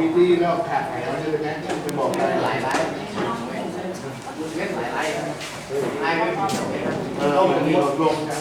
มีที่นอกขาดไหนแล้วใช่ไหมไปบอกอะไรหลายร้านเล่นหลายไร่ไร่ไม่ผิดเออต้องมีลงกัน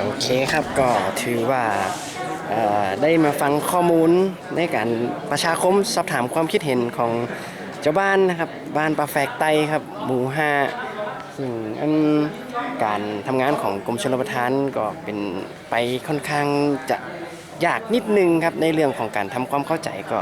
โอเคครับก็ถือว่าได้มาฟังข้อมูลในการประชาคมสอบถามความคิดเห็นของเจ้าบ้านนะครับ บ้านปลาแฝกไตครับ หมู่ห้า ซึ่งอันการทำงานของกรมชลประทานก็เป็นไปค่อนข้างจะยากนิดนึงครับในเรื่องของการทำความเข้าใจก็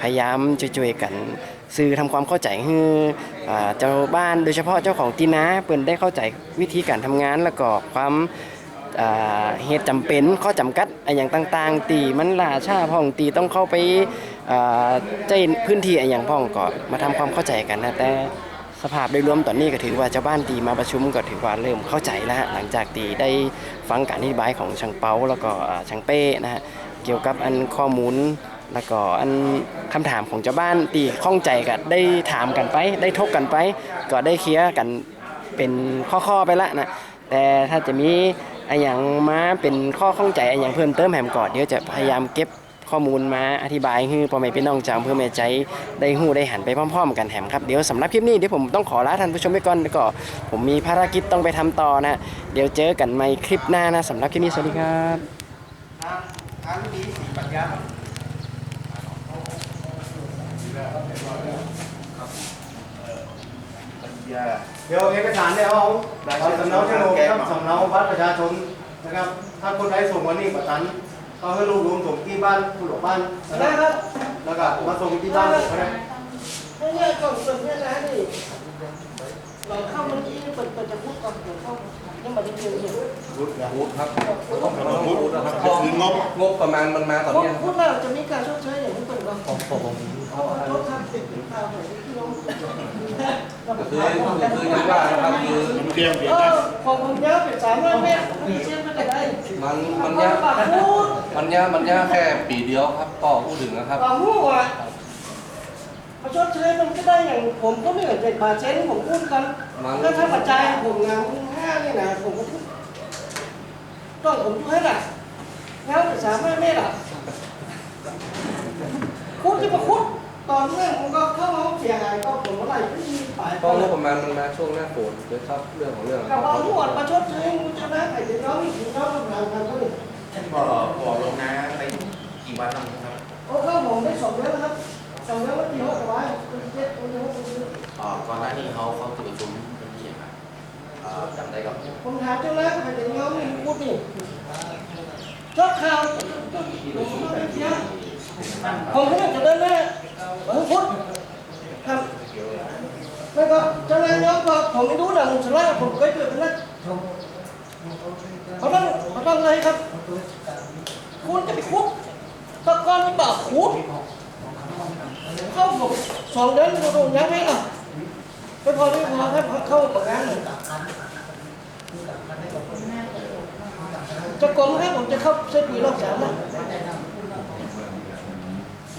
พยายามช่วยๆกันสื่อทำความเข้าใจให้อ่าเจ้าบ้านโดยเฉพาะเจ้าของตีนาเปิ่นได้เข้าใจวิธีการทำงานแล้วก็ความ อ่าเหตุจำเป็นข้อจำกัดอะอย่างต่างๆ ตีมันล่าช้าพ่องตีต้องเข้าไปอ่าใจพื้นที่อะอย่างพ่องก็มาทำความเข้าใจกันนะแต่ สภาพโดยรวมตอนนี้ก็ถือว่าเจ้าบ้านตีมาประชุมก็ถือว่าเริ่มเข้าใจแล้วหลังจากตีได้ฟังการอธิบายของช่างเปาแล้วก็ช่างเป้นะฮะเกี่ยวกับอันข้อมูลแล้วก็อันคำถามของเจ้าบ้านตีข้องใจกันได้ถามกันไป ได้ทบกันไป ก็ได้เคลียร์กันเป็นข้อๆไปละนะแต่ถ้าจะมีอะไรอย่างมาเป็นข้อข้องใจอะไรอย่างเพิ่มเติมแหมก่อนเดี๋ยวจะพยายามเก็บ ข้อมูลมาอธิบายให้พ่อแม่พี่น้องจำเพื่อแม่ใจได้หู้ได้หันไปพร้อม ๆ กันแหมครับเดี๋ยวสำหรับคลิปนี้เดี๋ยวผมต้องขอลาท่านผู้ชมไปก่อนแล้วก็ผมมีภารกิจต้องไปทำต่อนะ เดี๋ยวเจอกันใหม่คลิปหน้านะสำหรับคลิปนี้สวัสดีครับทางนี้สีปัญญาเดี๋ยวเอกสารเนี่ยเอาสำเนาโฉนดครับสำเนาบัตรประชาชนนะครับ ถ้าคนใดส่งวันนี้ประกัน เขาให้รวบรวมส่งที่บ้านผู้หลบบ้านนะได้ครับแล้วก็มาส่งที่บ้านผมก็ได้ไม่เนี่ยก่อนเปิดเนี่ยนะนี่เราเข้าเมื่อกี้เปิดเปิดจะพูดก่อนเดี๋ยวเข้ายังไม่ได้เจอเลยพูดครับต้องพูดนะครับเพราะงบงบประมาณมันมาตอนพูดเนี้ยพูดแล้วจะมีการชดเชยอย่างนี้เปิดก่อนผมผมเอารถทับติดติดตามหน่อยที่น้องก็คือคืออย่างว่านะครับคือเตรียมเดี๋ยวเอนะอของผมยาวเป็นสามร้อยเมตรมีเชื่อมกันได้ มันมันยายากปากพูดมันยากมันยากแค่ปีเดียวครับก็พูดถึงนะครับปากพูดอะเขาชดเชยมันก็ได้อย่างผมก็ไม่เหมือนเจ็ดบาทเซนผมพูดกันมันแล้วถ้าปัจจัยผมงานห้านี่นะผมก็ต้องผมช่วยล่ะแล้วสามร้อยเมตรอะคุดที่มาคุด ตอนเรื่องมันก็เข้ามาเสียหายก็ผลเมื่อไหร่ที่มีฝ่ายเพราะงบประมาณมันมาช่วงหน้าฝนโดยครับเรื่องของเรื่องกับเอาหวดมาชดเชยมึงชนะไอ้เด็กน้องนี่ถึงน้องทำงานกันก็เลยบ่บ่ลงนะไปกี่วันแล้วครับโอ้เข้าผมได้สองเดือนแล้วครับสองเดือนวันที่หกวันเจ็ดวันที่หกวันที่อ๋อก่อนหน้านี้เขาเขาถือซุ้มเป็นที่ครับจำได้กับผมถามเจ้าแล้วไอ้เด็กน้องนี่พูดนี่ชอบข่าวผมก็ไม่จะเดินหน้า ผมพูดครับแล้วก็เจ้าแล้วน้องก็ผมไม่รู้นะผมสลาผมเคยเกิดเป็นนักเขาต้องเขาต้องเลยครับ คุณจะไปคุกตะกอนปากคุกเข้าผมสองเดือนก็ต้องยังไงล่ะไม่พอไม่พอครับเข้าประกันจะกลมให้ผมจะเข้าเส้นปีรอบสามนะ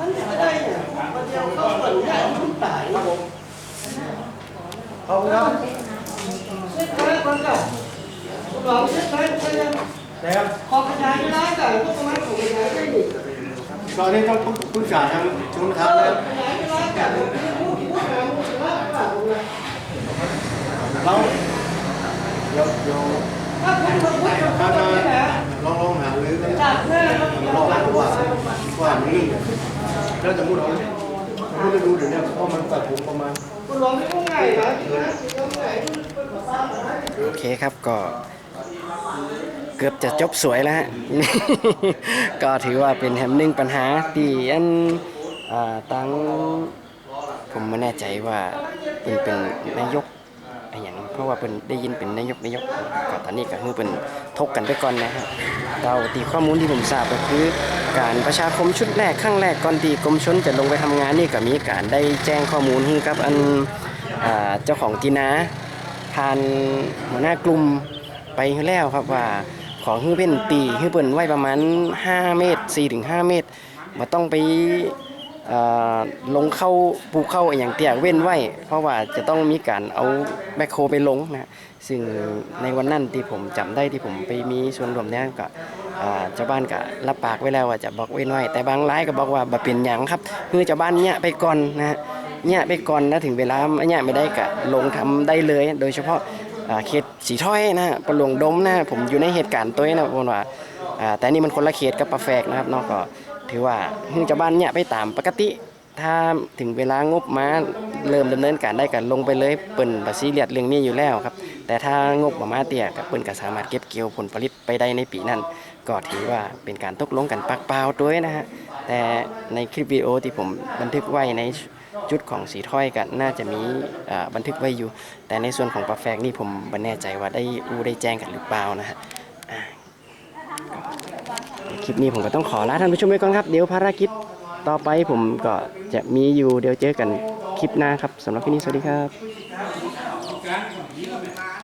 มันี่ฮะเอออ๋อขออันนี้เกิดอันนี้คำได้ไหมมันไม่ได้เนี่ยประเดียวเขาเปิดได้มันตายครับผมขอบคุณครับเส้นทางคนก่าคุณลองเส้นทางใช่ไหมนะครับขอขยายไม่ได้แต่พวกมันขอขยายได้ดิตอนนี้ต้องปรึกษาทางชนเอทางอแล้วขยายไม่ได้แต่ผมไม่พูดพูดอะไรมึงจะว่าเปล่าเลยเราเดี๋ยวเดี๋ยวถ้าคุณมาพูดกับถ้าลองลองหาหรือกันจากหาแล้วลองดูว่าว่านี่ แล้วจะพูดเอาพูดดูเดี๋ยวนี้เพราะมันตัดผมประมาณคุณลองไม่ต้องไงนะจริงนะจริงๆไงเป็นภาษาอะไรโอเคครับก็เกือบจะจบสวยแล้วฮะ ก็ถือว่าเป็นแฮมหนึ่งปัญหาที่อันตั้งผมไม่แน่ใจว่าเป็นเป็นนายกอะไรอย่างเพ ราะว่าเป็นได้ยินเป็นนายกนายกก็ตอนนี้ก็คือเป็นทกกันไปก่อนนะครับเราตีข้อมูลที่ผมทราบก็คือ การประชาคมชุดแรกครั้งแรกก่อนที่กรมชนจะลงไปทำงานนี่ก็มีการได้แจ้งข้อมูลให้กับอันเจ้าของจีนาผ่านหัวหน้ากลุ่มไปแล้วครับว่าของฮื้อเป็นตีฮื้อเปิ่นไว้ประมาณ 5 เมตร 4-5 เมตรมาต้องไป ลงเข้าปูเข้าอย่างเตี้ยเว้นไว้ เพราะว่าจะต้องมีการเอาแบคโคไปลงนะซึ่งในวันนั้นที่ผมจำได้ที่ผมไปมีส่วนรวมเนี่ยก็อ่าเจ้าบ้านก็รับปากไว้แล้วว่าจะบอกเว้นไว้แต่บางรายก็บอกว่าบ่เป็นหยังครับคือเจ้าบ้านเนี่ยไปก่อนนะฮะเนี่ยไปก่อนนะถึงเวลาเนี่ยไม่ได้ก็ลงทำได้เลย โดยเฉพาะเขตสีถ้อยนะประหลวงดมนะผมอยู่ในเหตุการณ์ตัวนี้นะผมว่าแต่นี่มันคนละเขตกับปลาแฟกนะครับนาะก็ ถือว่าคือชาวบ้านเนี่ยไปตามปกติ ถ้าถึงเวลางบมาเริ่มดำเนินการได้กันลงไปเลยเปิ่นภาษีเลียดเรื่องนี้อยู่แล้วครับ แต่ถ้างบบ่มาเตี้ยกับเปิ่นก็สามารถเก็บเกี่ยวผลผลิตไปได้ในปีนั้น ก็ถือว่าเป็นการตกลงกันปากเปล่าด้วยนะฮะแต่ในคลิปวิดีโอที่ผมบันทึกไว้ในจุดของสีถ้อยกันน่าจะมีบันทึกไว้อยู่ แต่ในส่วนของปลาแฟกนี่ผมไม่แน่ใจว่าได้อูได้แจ้งกันหรือเปล่านะฮะ ลิปนี้ผมก็ต้องขอลาท่านผู้ชมไปก่อนครับ เดี๋ยวภารกิจต่อไปผมก็จะมีอยู่เดี๋ยวเจอกันคลิปหน้าครับสำหรับคลิปนี้สวัสดีครับ